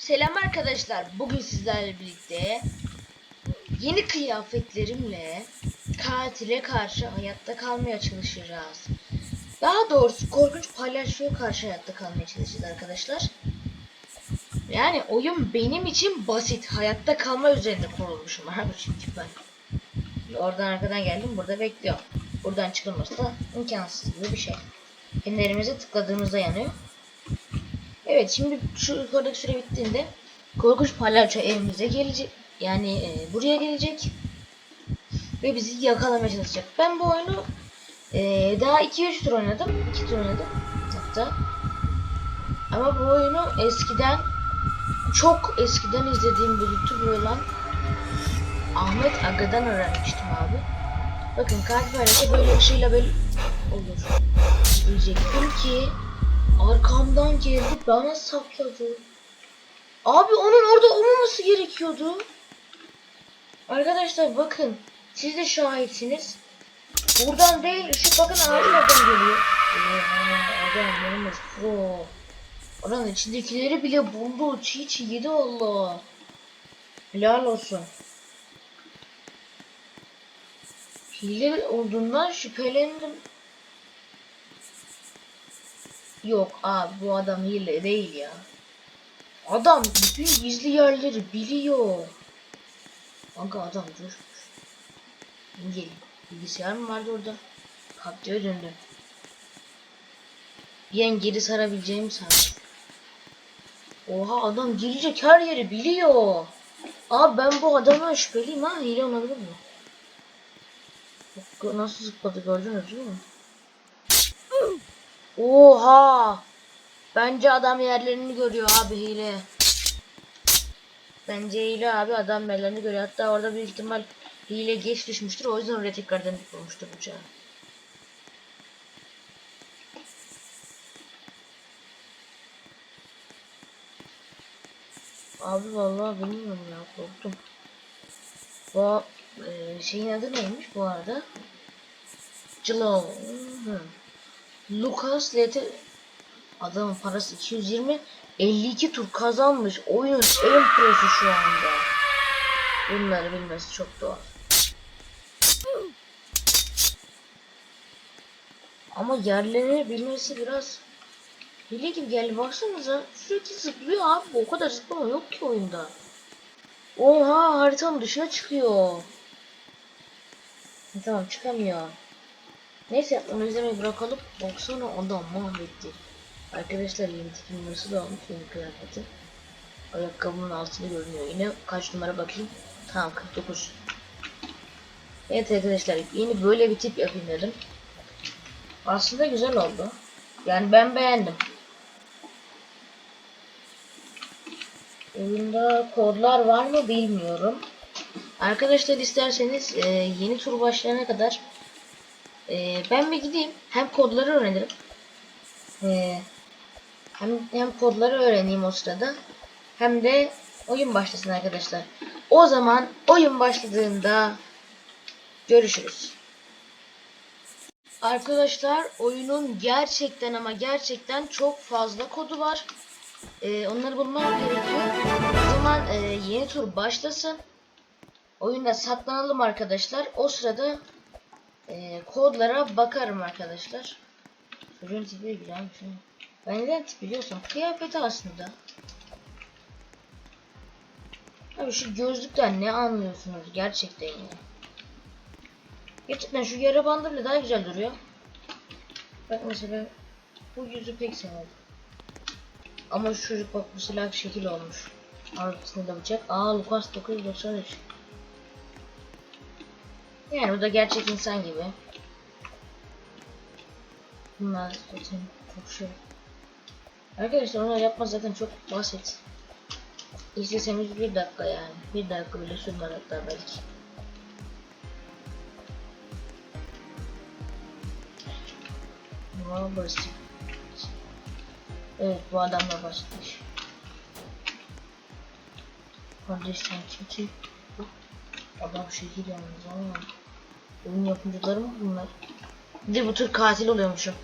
Selam arkadaşlar. Bugün sizlerle birlikte yeni kıyafetlerimle katile karşı hayatta kalmaya çalışacağız. Daha doğrusu korkunç palyaçoya karşı hayatta kalmaya çalışacağız arkadaşlar. Yani oyun benim için basit. Hayatta kalma üzerinde kurulmuşum. Abi çünkü ben. Oradan arkadan geldim. Burada bekliyorum. Buradan çıkılması da imkansız gibi bir şey. Pinlerimize tıkladığımızda yanıyor. Evet şimdi şu yukarıdaki süre bittiğinde korkunç palyaço evimize gelecek. Yani e, buraya gelecek. Ve bizi yakalamaya çalışacak. Ben bu oyunu e, daha 2-3 tur oynadım. 2 tur oynadım hatta. Ama bu oyunu eskiden çok eskiden izlediğim bir YouTuber olan Ahmet Aga'dan öğrenmiştim abi. Bakın kalp hareketi böyle ışığıyla böyle olur. Diyecektim ki arkamdan geldi bana sapladı. Abi onun orada olmaması gerekiyordu. Arkadaşlar bakın siz de şahitsiniz. Buradan değil şu bakın ağacın oradan geliyor. Adam yanımız pro. Oranın içindekileri bile buldu. Çiğ çiğ yedi Allah. Helal olsun. Hile olduğundan şüphelendim. Yok abi bu adam hile değil ya. Adam bütün gizli yerleri biliyor. Kanka adam dur. Gel. Bilgisayar mı vardı orada? Kaptıya döndüm. Bir an geri sarabileceğimi sandım. Oha adam girecek her yeri biliyor. Abi ben bu adamdan şüpheliyim ha. Hile olabilir mi? Nasıl zıpladı gördünüz değil mi? Oha! Bence adam yerlerini görüyor abi hile. Bence hile abi adam yerlerini görüyor. Hatta orada büyük ihtimal hile geç düşmüştür. O yüzden oraya tekrardan vurmuştur bıçağı. Abi vallahi bilmiyorum ya korktum. Bu e, şeyin adı neymiş bu arada? Cilo. Lucas Lete adamın parası 220 52 tur kazanmış. Oyunun en prosu şu anda. Bunları bilmesi çok doğal. Ama yerleri bilmesi biraz hile gibi geldi. Baksanıza sürekli zıplıyor abi. O kadar zıplama yok ki oyunda. Oha haritanın dışına çıkıyor. Tamam çıkamıyor. Neyse onu izlemeyi bırakalım. Baksana adam mahvetti. Arkadaşlar yeni tipim nasıl olmuş yeni kıyafeti. Ayakkabının altını görünüyor. Yine kaç numara bakayım. Tamam 49. Evet arkadaşlar yeni böyle bir tip yapayım dedim. Aslında güzel oldu. Yani ben beğendim. Oyunda kodlar var mı bilmiyorum. Arkadaşlar isterseniz e, yeni tur başlayana kadar e, ben bir gideyim. Hem kodları öğrenirim. E, hem, hem kodları öğreneyim o sırada. Hem de oyun başlasın arkadaşlar. O zaman oyun başladığında görüşürüz. Arkadaşlar oyunun gerçekten ama gerçekten çok fazla kodu var. Ee, onları bulmam gerekiyor. O zaman e, yeni tur başlasın. Oyunda saklanalım arkadaşlar. O sırada e, kodlara bakarım arkadaşlar. Çocuğun tipi güzelmiş. ha. Ben neden tip biliyorsam kıyafeti aslında. Abi şu gözlükten ne anlıyorsunuz gerçekten ya. Gerçekten şu yara bandı bile daha güzel duruyor. Bak mesela bu yüzü pek sevmedim. Ama şu çocuk bak bu silah şekil olmuş. Arkasında bıçak. Aa Lucas 993. Yani bu da gerçek insan gibi. Bunlar zaten koşuyor. Arkadaşlar onu yapma zaten çok basit. İsteseniz bir dakika yani. Bir dakika bile sürmez hatta belki. Ama basit. Evet bu adam da basitmiş. Kardeş sen kimsin? Adam şekil yalnız ama. Oyun yapımcıları mı bunlar? Bir de bu tür katil oluyormuşum.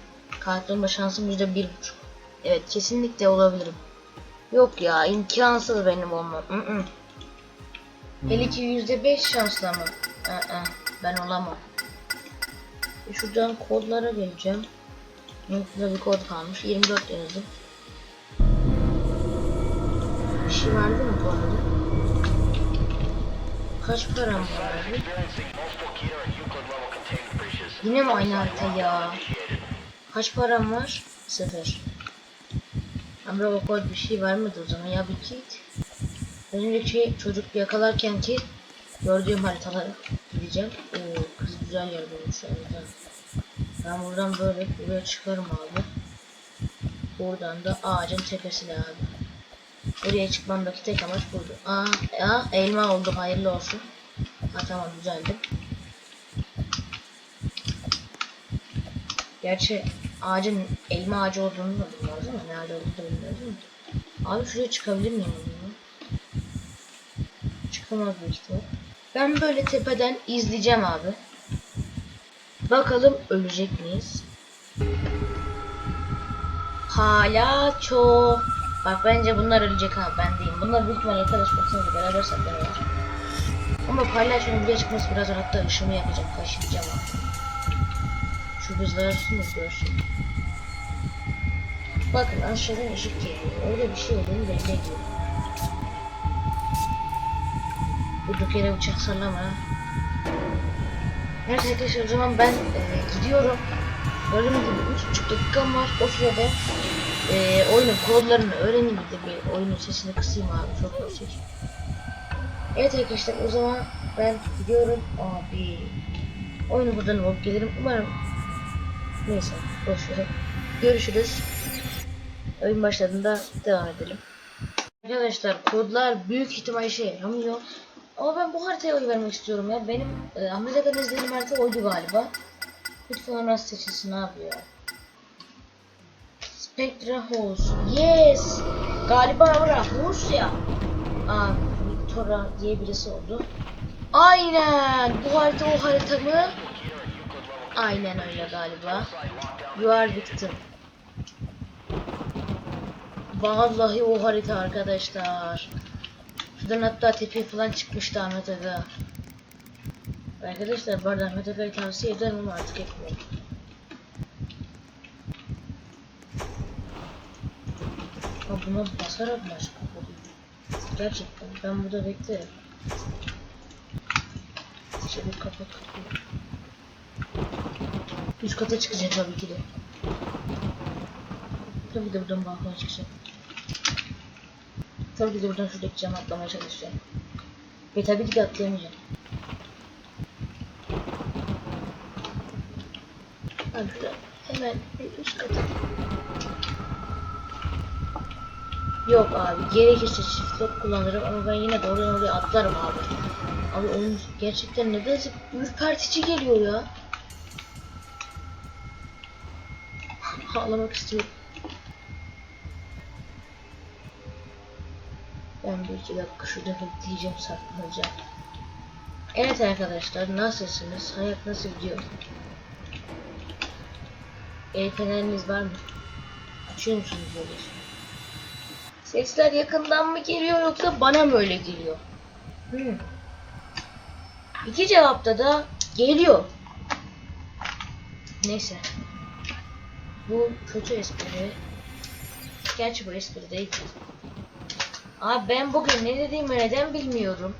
Katil olma şansım yüzde bir buçuk. Evet kesinlikle olabilirim. Yok ya imkansız benim olmam. Mm -mm. Hele ki yüzde beş şansla mı? Aa, ben olamam. E, Şuradan kodlara geleceğim. Burada bir kod kalmış. 24 yazdım. Bir şey verdi mi bu arada? Kaç param var abi? Yine mi aynı harita ya? Kaç param var? Sıfır. Ama o kod bir şey vermedi o zaman ya bir kit. Az önceki çocuk yakalarken ki gördüğüm haritalara gideceğim. Oo kız güzel yer bulmuş orada. Ben buradan böyle buraya çıkarım abi. Buradan da ağacın tepesine abi. Buraya çıkmamdaki tek amaç buydu. Aa, ya elma oldu hayırlı olsun. Ha tamam düzeldim. Gerçi ağacın elma ağacı olduğunu da bilmiyoruz ama nerede olduğunu da bilmiyoruz ama. Abi şuraya çıkabilir miyim bunu? Çıkamaz büyük ihtimal. Ben böyle tepeden izleyeceğim abi. Bakalım ölecek miyiz? Hala çok. Bak bence bunlar ölecek ha ben değilim. Bunlar büyük ihtimalle arkadaşlarımızla beraber saklanıyorlar. Ama palyaçonun buraya çıkması biraz hatta ışığımı yakacak. Kaşıyacağım abi. Şu kızlar arasında görsün. Bakın aşağıdan ışık geliyor. Orada bir şey olduğunu belli ediyor. Durduk yere bıçak sallama. Evet arkadaşlar o zaman ben e, gidiyorum. Gördüğünüz gibi 3,5 dakikam var. O sürede e, oyunun kodlarını öğreneyim de bir oyunun sesini kısayım abi çok yüksek. Evet arkadaşlar o zaman ben gidiyorum abi. Oyunu buradan alıp gelirim. Umarım neyse boşver. Görüşürüz. Oyun başladığında devam edelim. Arkadaşlar kodlar büyük ihtimal işe yaramıyor. Ama ben bu haritaya oy vermek istiyorum ya. Benim e, Amerika'dan izlediğim harita oydu galiba. Lütfen nasıl seçilsin abi ya. Spectra House. Yes. Galiba orada Rusya. Aa, Victoria diye birisi oldu. Aynen. Bu harita o harita mı? Aynen öyle galiba. You are victim. Vallahi o harita arkadaşlar. Şuradan hatta tepeye falan çıkmıştı Ahmet Aga. Arkadaşlar bu arada Ahmet Aga'yı tavsiye ederim ama artık etmiyorum. Ha buna basarak mı açık Gerçekten ben burada beklerim. Çabuk kapat kapıyı. Üst kata çıkacağım tabii ki de. Tabii de buradan balkona çıkacağım. Tabii ki de buradan şuradaki camı atlamaya çalışacağım. Ve tabii ki de atlayamayacağım. Abi hemen üst kata. Yok abi gerekirse çift lock kullanırım ama ben yine de oradan oraya atlarım abi. Abi oyun gerçekten nedense ürpertici geliyor ya. Ağlamak istiyorum. Ben bir iki dakika şurada bekleyeceğim saklanacağım. Evet arkadaşlar nasılsınız? Hayat nasıl gidiyor? El var mı? Açıyor musunuz böyle? Sesler yakından mı geliyor yoksa bana mı öyle geliyor? Hmm. İki cevapta da geliyor. Neyse. Bu kötü espri. Gerçi bu espri değil. Abi ben bugün ne dediğimi neden bilmiyorum.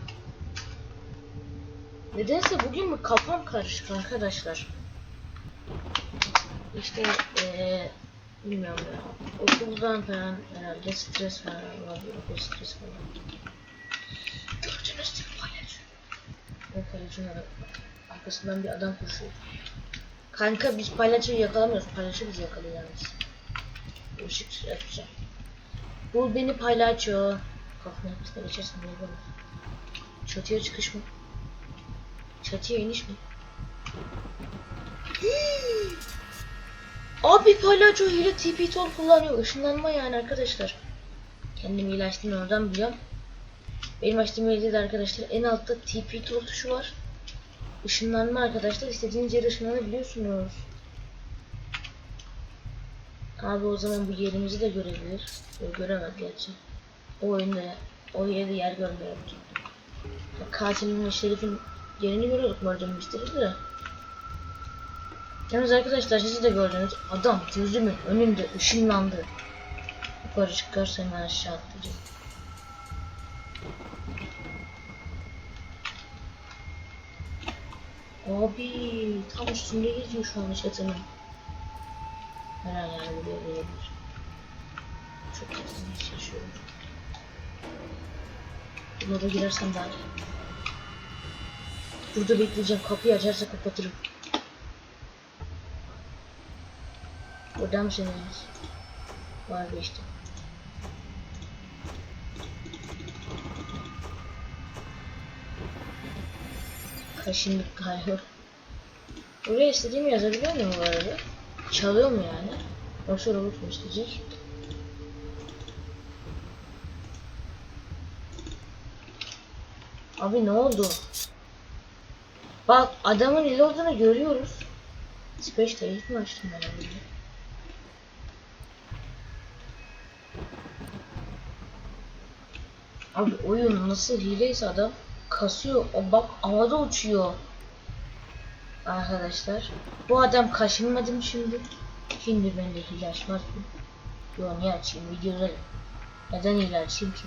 Nedense bugün mü kafam karışık arkadaşlar. İşte eee bilmiyorum ya. Okuldan falan herhalde stres falan olabilir. Stres falan. Gördünüz değil mi? O palyaçonun arkasından bir adam koşuyor. Kanka biz palyaçoyu yakalamıyoruz. Palyaço bizi yakalıyor yalnız. Işık yapacağım. Bul beni palyaço. Kafana yapısına geçersin diye böyle. Çatıya çıkış mı? Çatıya iniş mi? Abi palyaço hile TP tool kullanıyor. Işınlanma yani arkadaşlar. Kendim açtığımı oradan biliyorum. Benim açtığım hilede de arkadaşlar en altta TP tool tuşu var. Işınlanma arkadaşlar. istediğiniz yere ışınlanabiliyorsunuz. Abi o zaman bu yerimizi de görebilir. Yok, göremez gerçi. O oyunda o yerde yer görmüyordu. Katilin ve şerifin yerini görüyorduk Murder Mystery'de de. Yalnız arkadaşlar siz de gördünüz. Adam gözümün önünde ışınlandı. Yukarı çıkarsa hemen aşağı atlayacak. Abi tam üstünde geziyor şu an çatının. Herhalde buraya gelebilir. Çok iş yaşıyorum. Buna da girersem bari. Burada bekleyeceğim. Kapıyı açarsa kapatırım. Buradan mısınız? Vazgeçtim. Kaşındık galiba. Buraya istediğimi yazabiliyor muyum bu arada? Çalıyor mu yani? Yoksa robot mu isteyecek? Abi ne oldu? Bak adamın il olduğunu görüyoruz. Space tarayıp mı açtım ben onu? Abi oyun nasıl hileyse adam kasıyor. O bak havada uçuyor. Arkadaşlar. Bu adam kaşınmadı mı şimdi? Şimdi ben de hile açmaz mı? Yo niye açayım videoda? Neden hile açayım ki?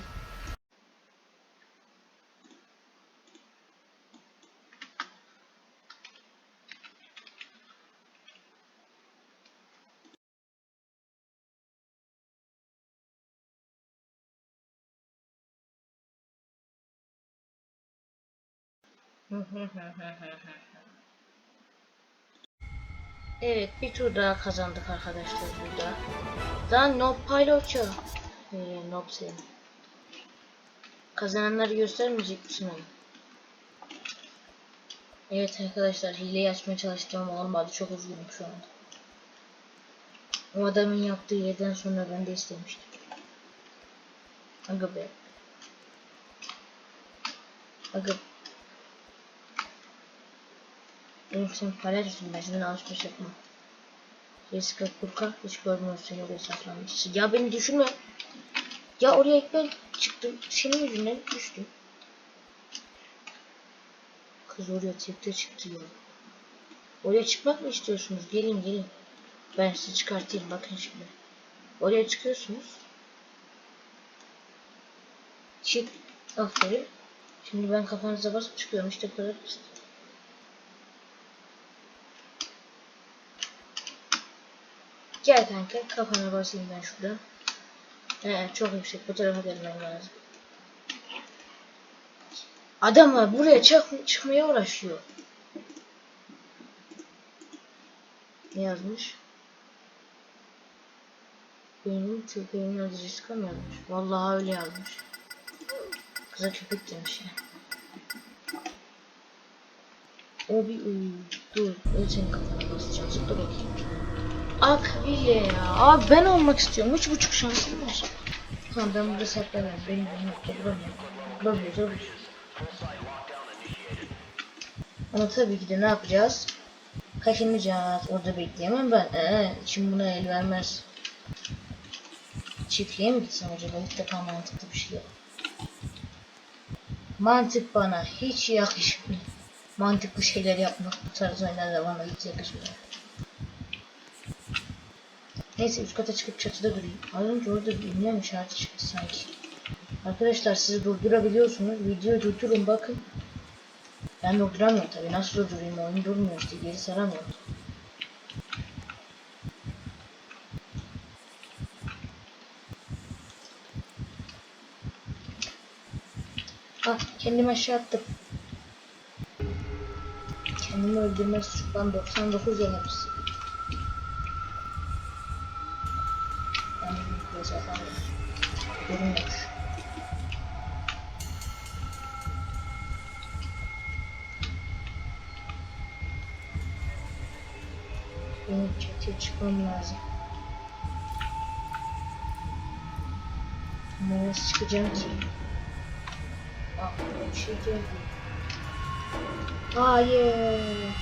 Evet bir tur daha kazandık arkadaşlar burada. Daha no pilotça. Ee, no sen. Kazananları göstermeyecek misin onu? Evet arkadaşlar hileyi açmaya çalıştım ama olmadı. Çok üzgünüm şu anda. O adamın yaptığı yerden sonra ben de istemiştim. Aga be. Aga benim sen paylaşırsın ben senin alışveriş yapmam. Jessica Kurka hiç görmüyor seni oraya saklanmış. Ya beni düşünme. Ya oraya ilk ben çıktım. Senin yüzünden düştüm. Kız oraya tekte çıktı ya. Oraya çıkmak mı istiyorsunuz? Gelin gelin. Ben sizi çıkartayım bakın şimdi. Oraya çıkıyorsunuz. Çık. Aferin. Şimdi ben kafanıza basıp çıkıyorum. İşte kadar basit. Gel kanka kafana basayım ben şurada. Ee, çok yüksek bu tarafa gelmem lazım. Adamlar buraya çık çıkmaya uğraşıyor. Ne yazmış? Benim köpeğimin adı Jessica mı yazmış? Vallahi öyle yazmış. Kıza köpek demiş ya. O bir uy. Dur. Ben senin kafana basacağım. Zıpla bakayım. Akbile ya. Abi ben olmak istiyorum. Üç buçuk şansım var. Tamam ben burada saklanıyorum. Benim benim bulamıyorum. Bulamıyor tabii. Ama tabii ki de ne yapacağız? Kaşınmayacağız. Orada bekleyemem ben. Ee, şimdi buna el vermez. Çiftliğe mi gitsem acaba? İlk defa mantıklı bir şey yok. Mantık bana hiç yakışmıyor. Mantıklı şeyler yapmak bu tarz oyunlarda bana hiç yakışmıyor. Neyse üst kata çıkıp çatıda durayım. Az önce orada bir ünlem işareti çıktı sanki. Arkadaşlar sizi durdurabiliyorsunuz. Videoyu durdurun bakın. Ben durduramıyorum tabi. Nasıl durdurayım? Oyun durmuyor işte. Geri saramıyorum. Ah kendimi aşağı attım. Kendimi öldürme suçundan 99 yenebilirsin. Görünmüyor. Benim çıkmam lazım. Ama nasıl çıkacağım ki? Ah, bir şey geldi. Hayır.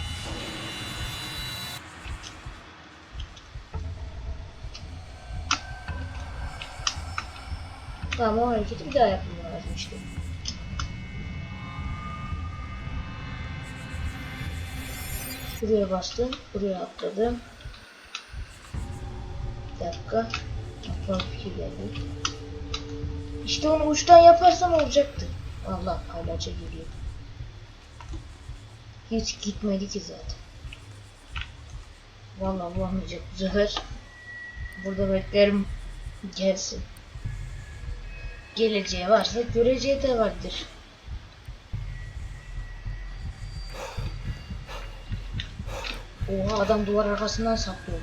Tamam o hareketi bir daha yapmam lazım işte. Buraya bastım. Buraya atladım. Bir dakika. Aklıma fikir geldi. İşte onu uçtan yaparsam olacaktı. Allah paylaça geliyor. Hiç gitmedi ki zaten. Vallahi bulamayacak bu sefer. Burada beklerim gelsin. Geleceği varsa göreceği de vardır. Oha adam duvar arkasından saplıyor.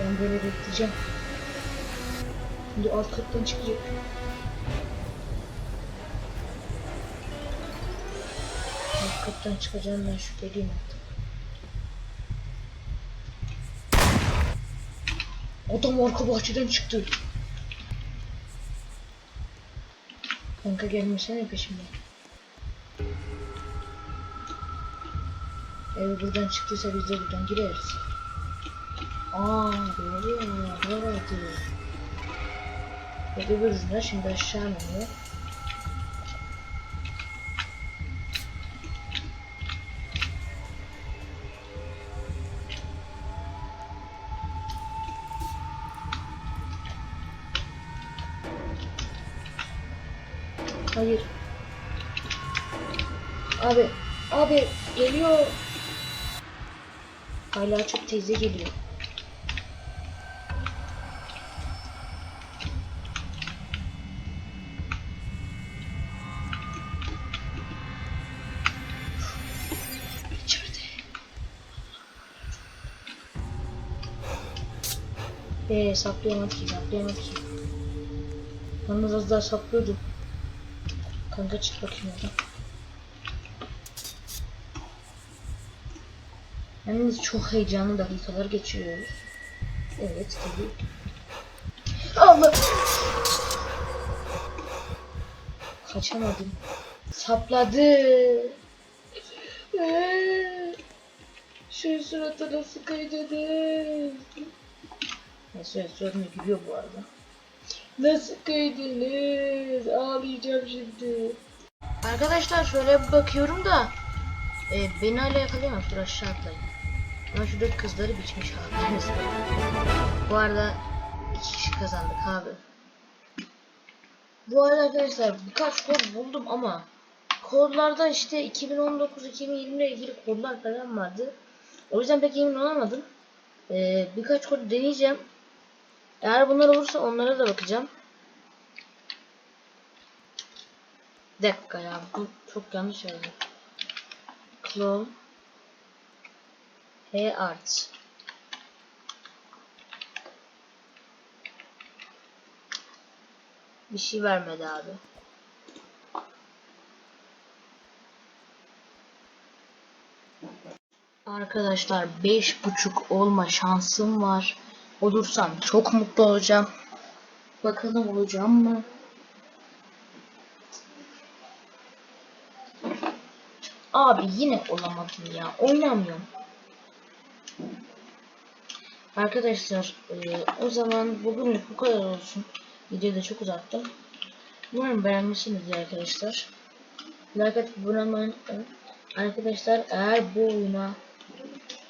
Ben böyle bekleyeceğim. Şimdi alt kattan çıkacak. Alt kattan çıkacağından şüpheliyim artık. Adam arka bahçeden çıktı. Kanka gelmesene peşimden. Evi buradan çıktıysa biz de buradan gireriz. Aa doğru ya. Doğru diyor. Öbür ucunda şimdi aşağı iniyor. Hayır. Abi, abi geliyor. Hala çok teyze geliyor. Eee saplayamadı ki, saplayamadı ki. Yalnız az daha saplıyordu. Kanka çık bakayım oradan. Yalnız çok heyecanlı dakikalar geçiriyoruz. Evet tabii. Allah! Kaçamadım. Sapladı. Eee, Şu surata nasıl kaydınız? Neyse suratını gülüyor bu arada. Nasıl kıydınız? Ağlayacağım şimdi. Arkadaşlar şöyle bir bakıyorum da e, beni hala yakalayamam. Dur aşağı atlayın. Ama şurada kızları biçmiş. Neyse. Bu arada iki kişi kazandık abi. Bu arada arkadaşlar birkaç kod buldum ama kodlarda işte 2019-2020 ile ilgili kodlar falan vardı. O yüzden pek emin olamadım. E, birkaç kod deneyeceğim. Eğer bunlar olursa onlara da bakacağım. Dakika ya bu çok yanlış yazdım. Clone H art. Bir şey vermedi abi. Arkadaşlar beş buçuk olma şansım var. Olursam çok mutlu olacağım. Bakalım olacağım mı? Abi yine olamadım ya. Oynamıyorum. Arkadaşlar e, o zaman bugünlük bu kadar olsun. Videoyu da çok uzattım. Umarım beğenmişsinizdir arkadaşlar. Like atıp abone olmayı. Arkadaşlar eğer bu oyuna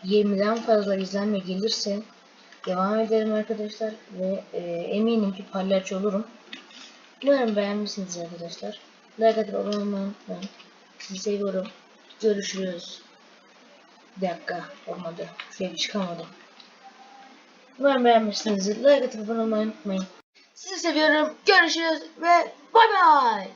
20'den fazla izlenme gelirse devam ederim arkadaşlar. Ve e, eminim ki palyaço olurum. Umarım beğenmişsiniz arkadaşlar. Like atıp abone olmayı unutmayın. Sizi seviyorum. Görüşürüz. Bir dakika olmadı. Şöyle çıkamadım. Umarım beğenmişsinizdir. Like atıp abone olmayı unutmayın. Sizi seviyorum. Görüşürüz ve bay bay.